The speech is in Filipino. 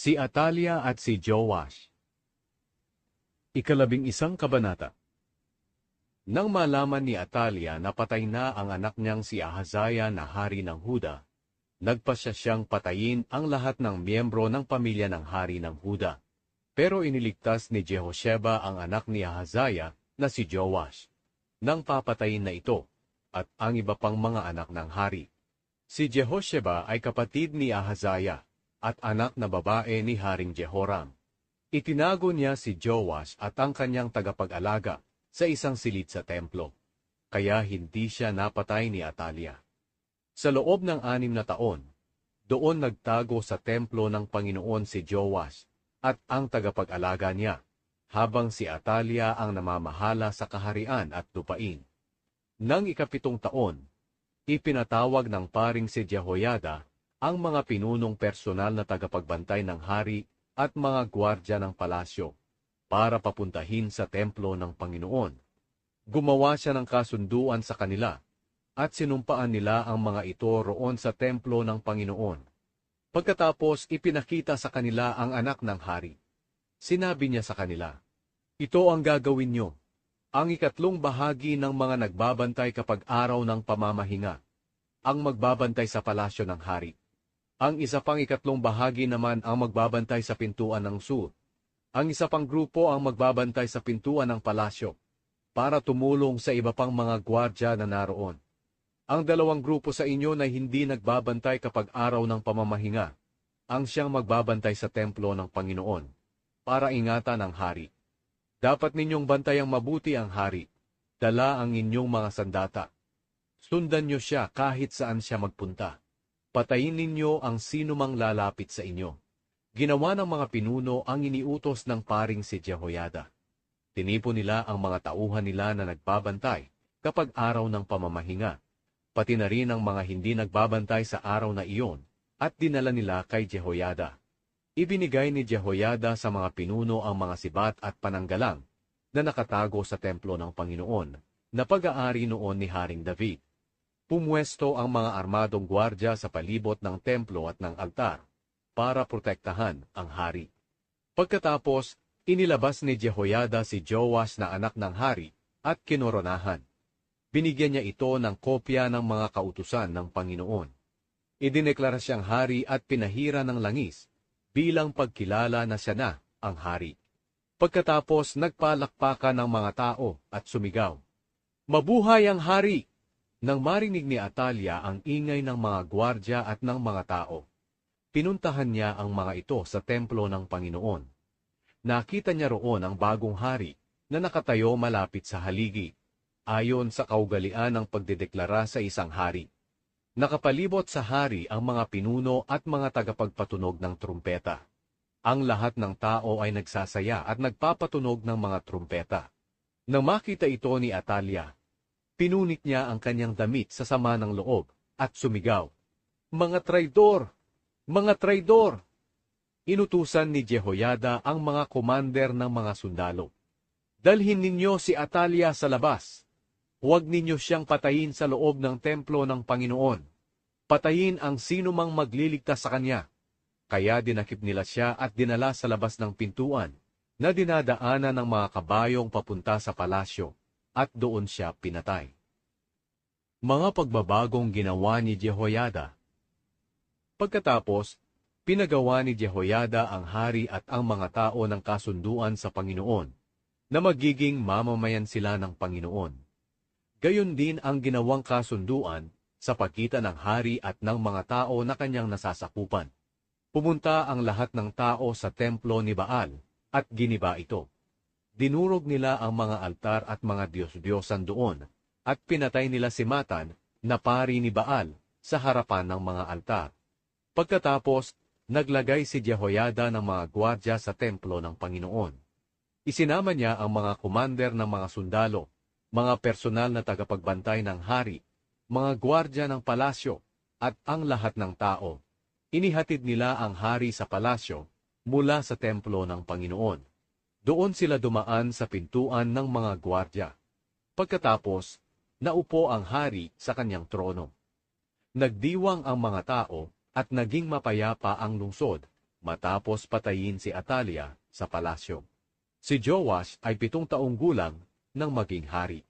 Si Atalia at si Joash. Ikalabing isang kabanata. Nang malaman ni Atalia na patay na ang anak niyang si Ahazaya na hari ng Huda, nagpasya siyang patayin ang lahat ng miyembro ng pamilya ng hari ng Huda. Pero iniligtas ni Jehosheba ang anak ni Ahazaya na si Joash, nang papatayin na ito, at ang iba pang mga anak ng hari. Si Jehosheba ay kapatid ni Ahazaya, at anak na babae ni Haring Jehoram. Itinago niya si Joash at ang kanyang tagapag-alaga sa isang silid sa templo, kaya hindi siya napatay ni Atalia. Sa loob ng anim na taon, doon nagtago sa templo ng Panginoon si Joash at ang tagapag-alaga niya, habang si Atalia ang namamahala sa kaharian at lupain. Nang ikapitong taon, ipinatawag ng paring si Jehoiada ang mga pinunong personal na tagapagbantay ng hari at mga gwardya ng palasyo para papuntahin sa templo ng Panginoon. Gumawa siya ng kasunduan sa kanila at sinumpaan nila ang mga ito roon sa templo ng Panginoon. Pagkatapos ipinakita sa kanila ang anak ng hari. Sinabi niya sa kanila, Ito ang gagawin nyo, ang ikatlong bahagi ng mga nagbabantay kapag araw ng pamamahinga, ang magbabantay sa palasyo ng hari. Ang isa pang ikatlong bahagi naman ang magbabantay sa pintuan ng sur. Ang isa pang grupo ang magbabantay sa pintuan ng palasyo para tumulong sa iba pang mga gwardya na naroon. Ang dalawang grupo sa inyo na hindi nagbabantay kapag araw ng pamamahinga, ang siyang magbabantay sa templo ng Panginoon, para ingatan ang hari. Dapat ninyong bantayang mabuti ang hari, dala ang inyong mga sandata. Sundan niyo siya kahit saan siya magpunta. Patayin ninyo ang sino mang lalapit sa inyo. Ginawa ng mga pinuno ang iniutos ng paring si Jehoiada. Tinipo nila ang mga tauhan nila na nagbabantay kapag araw ng pamamahinga, pati na rin ang mga hindi nagbabantay sa araw na iyon, at dinala nila kay Jehoiada. Ibinigay ni Jehoiada sa mga pinuno ang mga sibat at pananggalang na nakatago sa templo ng Panginoon na pag-aari noon ni Haring David. Pumwesto ang mga armadong gwardya sa palibot ng templo at ng altar para protektahan ang hari. Pagkatapos, inilabas ni Jehoiada si Joash na anak ng hari at kinoronahan. Binigyan niya ito ng kopya ng mga kautusan ng Panginoon. Idineklara siyang hari at pinahira ng langis bilang pagkilala na siya na ang hari. Pagkatapos nagpalakpakan ng mga tao at sumigaw, Mabuhay ang hari! Nang marinig ni Atalia ang ingay ng mga gwardya at ng mga tao, pinuntahan niya ang mga ito sa templo ng Panginoon. Nakita niya roon ang bagong hari na nakatayo malapit sa haligi, ayon sa kaugalian ng pagdedeklara sa isang hari. Nakapalibot sa hari ang mga pinuno at mga tagapagpatunog ng trumpeta. Ang lahat ng tao ay nagsasaya at nagpapatunog ng mga trumpeta. Nang makita ito ni Atalia, pinunit niya ang kanyang damit sa sama ng loob at sumigaw, Mga traidor! Mga traidor! Inutusan ni Jehoiada ang mga komander ng mga sundalo. Dalhin ninyo si Atalia sa labas. Huwag ninyo siyang patayin sa loob ng templo ng Panginoon. Patayin ang sino mang magliligtas sa kanya. Kaya dinakip nila siya at dinala sa labas ng pintuan na dinadaanan ng mga kabayong papunta sa palasyo at doon siya pinatay. Mga pagbabagong ginawa ni Jehoiada Pagkatapos, pinagawa ni Jehoiada ang hari at ang mga tao ng kasunduan sa Panginoon, na magiging mamamayan sila ng Panginoon. Gayon din ang ginawang kasunduan sa pagitan ng hari at ng mga tao na kanyang nasasakupan. Pumunta ang lahat ng tao sa templo ni Baal at giniba ito. Dinurog nila ang mga altar at mga Diyos-Diyosan doon at pinatay nila si Matan na pari ni Baal sa harapan ng mga altar. Pagkatapos, naglagay si Jehoiada ng mga gwardya sa templo ng Panginoon. Isinama niya ang mga kumander ng mga sundalo, mga personal na tagapagbantay ng hari, mga gwardya ng palasyo, at ang lahat ng tao. Inihatid nila ang hari sa palasyo mula sa templo ng Panginoon. Doon sila dumaan sa pintuan ng mga gwardya. Pagkatapos, naupo ang hari sa kanyang trono. Nagdiwang ang mga tao at naging mapayapa ang lungsod matapos patayin si Atalia sa palasyo. Si Joash ay pitong taong gulang nang maging hari.